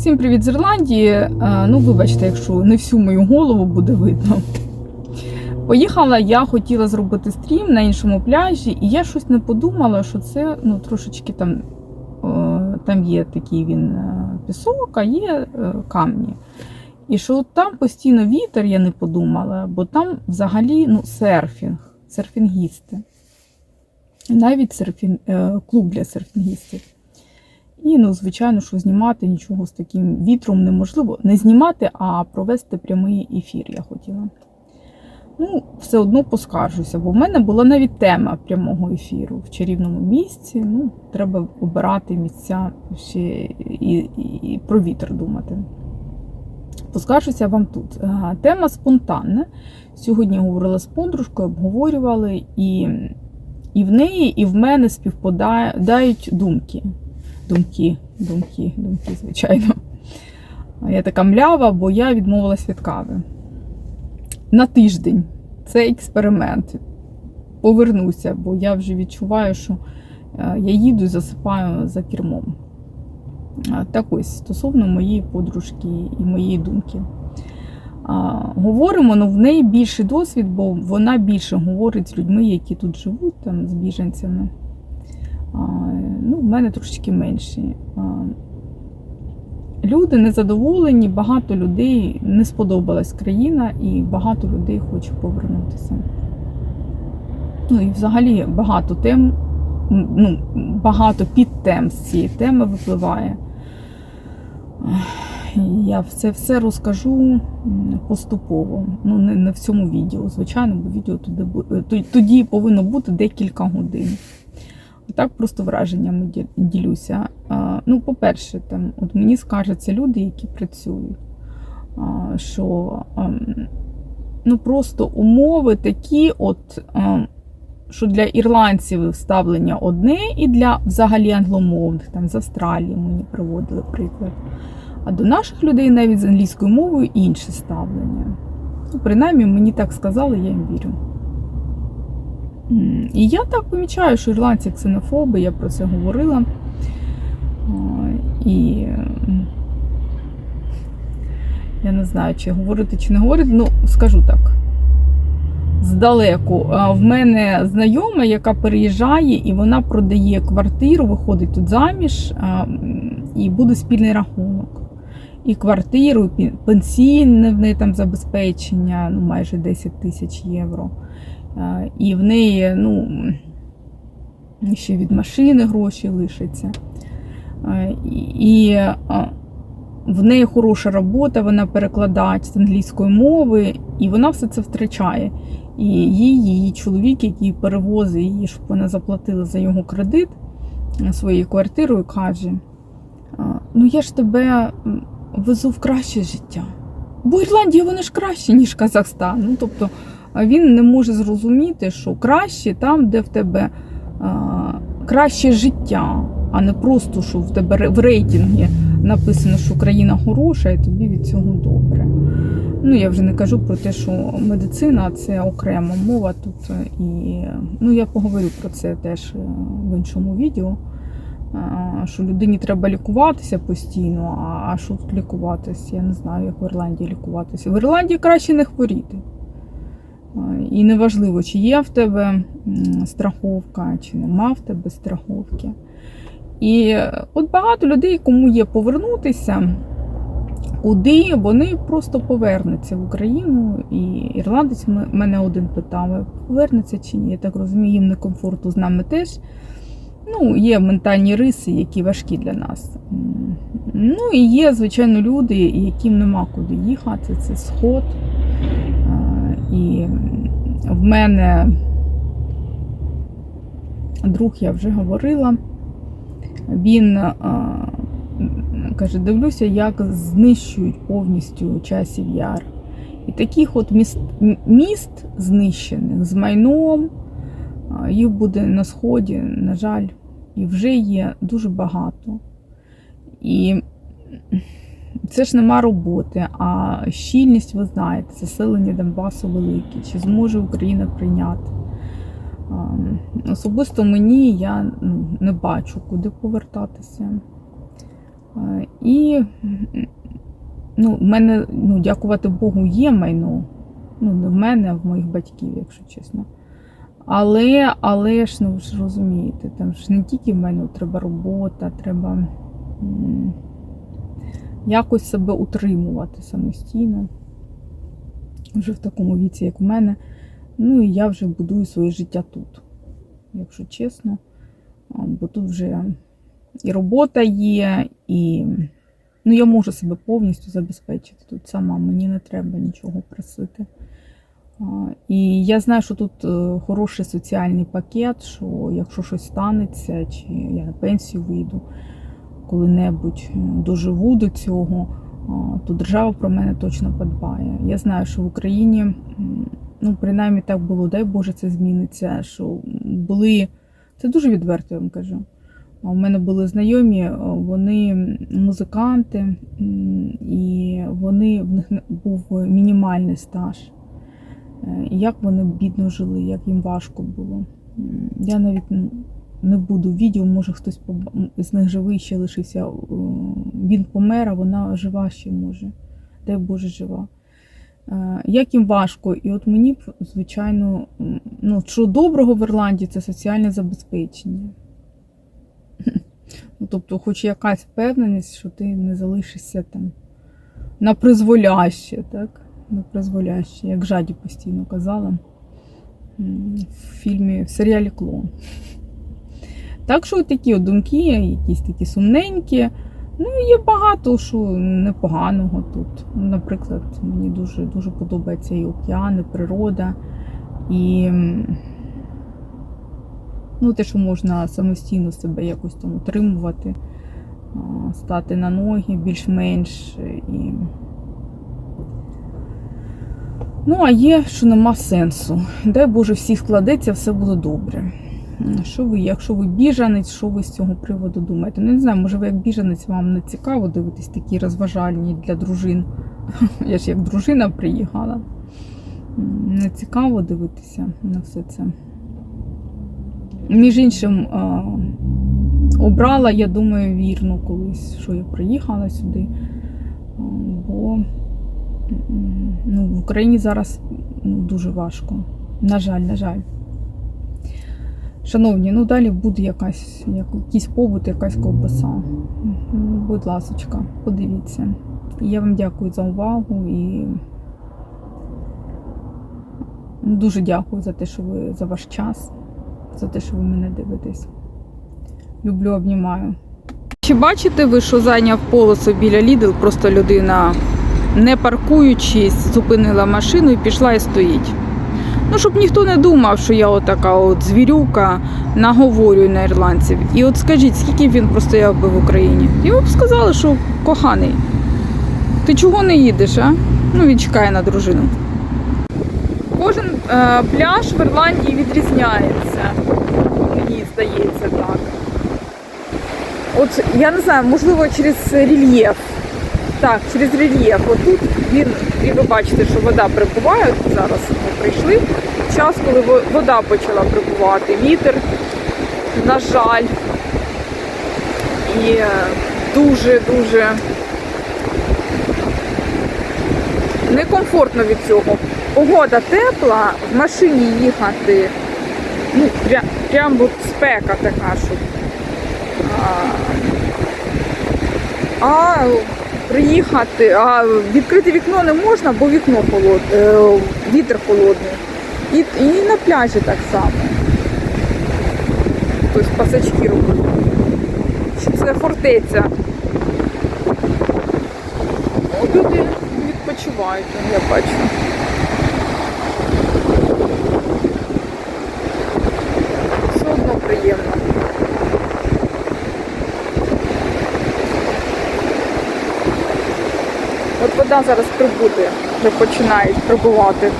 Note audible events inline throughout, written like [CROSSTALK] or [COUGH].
Всім привіт з Ірландії. Е, Ну, вибачте, якщо не всю мою голову буде видно. Поїхала, я хотіла зробити стрім на іншому пляжі, і я щось не подумала, що це ну, трошечки там, е, там є такий він е, пісок, а є камні. І що там постійно вітер, я не подумала, бо там взагалі ну, серфінг, серфінгісти. Навіть серфінг, е, клуб для серфінгістів. І, ну, звичайно, що знімати нічого з таким вітром неможливо. Не знімати, а провести прямий ефір я хотіла. Ну, все одно поскаржуся, бо в мене була навіть тема прямого ефіру в чарівному місці. Ну, треба обирати місця ще і, і, про вітер думати. Поскаржуся вам тут. Е, Тема спонтанна. Сьогодні говорила з подружкою, обговорювали, і, і в неї, і в мене співпадають думки. Думки, думки, думки, звичайно. Я така млява, бо я відмовилась від кави. На тиждень. Це експеримент. Повернуся, бо я вже відчуваю, що е, я їду і засипаю за кермом. Так ось, стосовно моєї подружки і моєї думки. Говоримо, ну в неї більший досвід, бо вона більше говорить з людьми, які тут живуть, там, з біженцями. Ну, в мене трошечки менші. Люди незадоволені, багато людей не сподобалась країна, і багато людей хоче повернутися. Ну і взагалі багато тем, ну, багато підтем з цієї теми випливає. Я це все розкажу поступово. Ну, не, не в цьому відео, звичайно, бо відео туди, тоді повинно бути декілька годин. Так просто враженнями ділюся. Ну, по-перше, там, от мені скаржаться люди, які працюють, що ем, ну, просто умови такі, от, ем, що для ірландців ставлення одне, і для взагалі англомовних, там з Австралії мені приводили приклад. А до наших людей навіть з англійською мовою інше ставлення. Ну, принаймні, мені так сказали, я їм вірю. І я так помічаю, що ірландці ксенофоби, я про це говорила. І я не знаю, чи говорити, чи не говорити, ну скажу так. Здалеку. В мене знайома, яка переїжджає, і вона продає квартиру, виходить тут заміж, і буде спільний рахунок. І квартиру, і пенсійне в неї там забезпечення, ну майже 10 тисяч євро. А, І в неї, ну, ще від машини гроші лишаться. І і, в неї хороша робота, вона перекладач з англійської мови, і вона все це втрачає. І їй, її чоловік, який перевозить її, щоб вона заплатила за його кредит е, своєю квартирою, каже: Ну я ж тебе везу в краще життя. Бо Ірландія вона ж краще, ніж Казахстан. Ну, тобто, він не може зрозуміти, що краще там, де в тебе краще життя, а не просто, що в тебе в рейтингі написано, що країна хороша, і тобі від цього добре. Ну, я вже не кажу про те, що медицина це окрема мова тут. е, І ну, я поговорю про це теж е, в іншому відео. Що людині треба лікуватися постійно, а що тут лікуватися? Я не знаю, як в Ірландії лікуватися. В Ірландії краще не хворіти. І неважливо, чи є в тебе страховка, чи нема в тебе страховки. І е, от багато людей, кому є повернутися, куди вони просто повернуться в Україну. І ірландець мене один питав, повернеться чи ні. Я так розумію, їм некомфорту з нами теж. Ну, є ментальні риси, які важкі для нас. Ну і є, звичайно, люди, яким нема куди їхати. Це сход. І в мене друг, я вже говорила, він а, каже: дивлюся, як знищують повністю часів яр. І таких от міст, міст знищених з майном, а, їх буде на сході, на жаль, і вже є дуже багато. І це ж нема роботи, а щільність, ви знаєте, заселення Донбасу велике. Чи зможе Україна прийняти? Особисто мені я ну, не бачу, куди повертатися. І ну, в мене, ну, дякувати Богу, є майно. Ну, не в мене, а в моїх батьків, якщо чесно. Але, але ж, ну ви ж розумієте, там ж не тільки в мене треба робота, треба якось себе утримувати самостійно. Вже в такому віці, як у мене. Ну і я вже будую своє життя тут, якщо чесно. Бо тут вже і робота є, і ну, я можу себе повністю забезпечити тут сама, мені не треба нічого просити. І я знаю, що тут е, хороший соціальний пакет, що якщо щось станеться, чи я на пенсію вийду, коли-небудь е, доживу до цього, то держава про мене точно подбає. Я знаю, що в Україні, ну, принаймні так було, дай Боже, це зміниться. Що були, це дуже відверто я вам кажу. У мене були знайомі, е, вони музиканти, і вони в них був мінімальний стаж. Е, як вони бідно жили, як їм важко було. Я навіть не буду відео, може хтось м, з них живий ще лишився. Е, Він помер, а вона жива ще може. Дай Боже жива. Е, Як їм важко, і от мені звичайно, ну, що доброго в Ірландії це соціальне забезпечення. [LAUGHS] Ну, тобто, хоч якась впевненість, що ти не залишишся там на призволяще, так? На призволяще, як жаді постійно казала в фільмі, в серіалі Клон. Так що такі думки, якісь такі сумненькі. Ну, є багато що непоганого тут. Наприклад, мені дуже, дуже подобається і океан, і природа, і ну, те, що можна самостійно себе якось там утримувати, стати на ноги більш-менш. І... Ну, а є, що нема сенсу. Дай Боже, всі складеться, все буде добре. Що ви, якщо ви біжанець, що ви з цього приводу думаєте? Ну, не знаю, може ви як біжанець вам не цікаво дивитись такі розважальні для дружин. [LAUGHS] Я ж як дружина приїхала. Не цікаво дивитися на все це. Між іншим, обрала, я думаю, вірно колись, що я приїхала сюди. Бо ну, в Україні зараз ну, дуже важко. На жаль, на жаль. Шановні, ну далі буде якась, якийсь побут, якась ковбаса. Будь ласочка, подивіться. Я вам дякую за увагу і дуже дякую за те, що ви за ваш час, за те, що ви мене дивитесь. Люблю, обнімаю. Чи бачите ви, що зайняв полосу біля Lidl, просто людина, не паркуючись, зупинила машину і пішла і стоїть. Ну, щоб ніхто не думав, що я отака от звірюка, наговорюю на ірландців. І от скажіть, скільки він простояв би в Україні? Йому б сказали, що коханий. Ти чого не їдеш, а? Ну, він чекає на дружину. Кожен е, пляж в Ірландії відрізняється. Мені здається так. От я не знаю, можливо, через рельєф. Так, через рельєф. Отут він, і ви бачите, що вода прибуває. Зараз ми прийшли. Час, коли вода почала прибувати. Вітер, на жаль. І дуже-дуже некомфортно від цього. Погода тепла, в машині їхати. Ну, прям, прям от спека така, що. А, приїхати, а відкрити вікно не можна, бо вікно холодне, вітер холодний. І, і на пляжі так само. Тобто пасачки роблять. Чи це фортеця? Люди відпочивають, я бачу. Все одно приємно. От вода зараз прибуде, вже починають прибувати.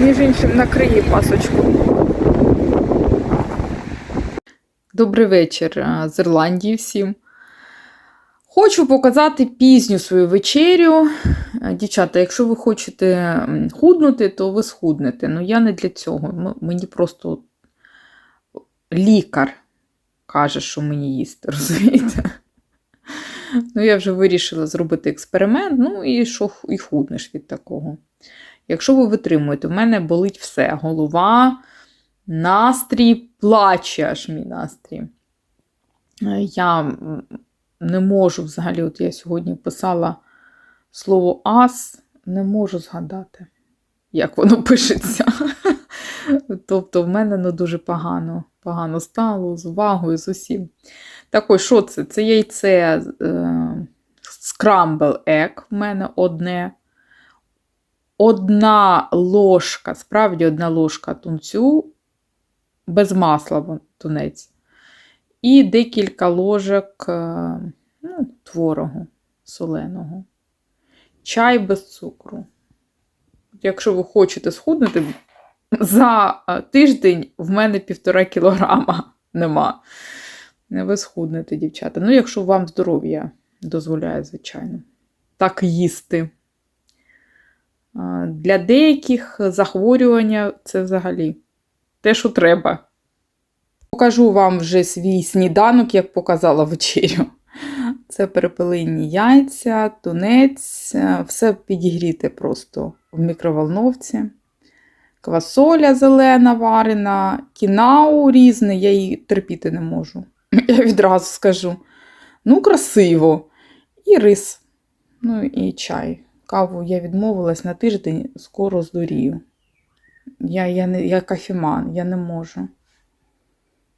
Між іншим накриє пасочку. Добрий вечір з Ірландії всім. Хочу показати пізню свою вечерю. Дівчата, якщо ви хочете худнути, то ви схуднете. Ну я не для цього. Мені просто лікар каже, що мені їсти, [LAUGHS] розумієте? Ну, я вже вирішила зробити експеримент, ну і що і худнеш від такого. Якщо ви витримуєте, в мене болить все: голова, настрій, плаче аж мій настрій. Е, Я не можу взагалі, от я сьогодні писала слово ас, не можу згадати, як воно [LAUGHS] пишеться. Тобто в мене ну, дуже погано, погано стало з увагою, з усім. Так ось, що це? Це яйце е, скрамбл ек в мене одне. Одна ложка, справді одна ложка тунцю, без масла тунець. І декілька ложок е, ну, творогу соленого. Чай без цукру. Якщо ви хочете схуднути, за е, тиждень в мене півтора кілограма нема. Не ви схуднете, дівчата. Ну, якщо вам здоров'я дозволяє, звичайно, так їсти. Для деяких захворювання це взагалі те, що треба. Покажу вам вже свій сніданок, як показала вечерю. Це перепелині яйця, тунець, е, все підігріте просто в мікроволновці. Квасоля зелена варена, кінау різне, я її терпіти не можу. [CLEARS THROAT] Я відразу скажу. Ну, красиво. І рис. Ну і чай. Каву я відмовилась на тиждень, скоро здурію. Я, я, не, я кафеман, я не можу.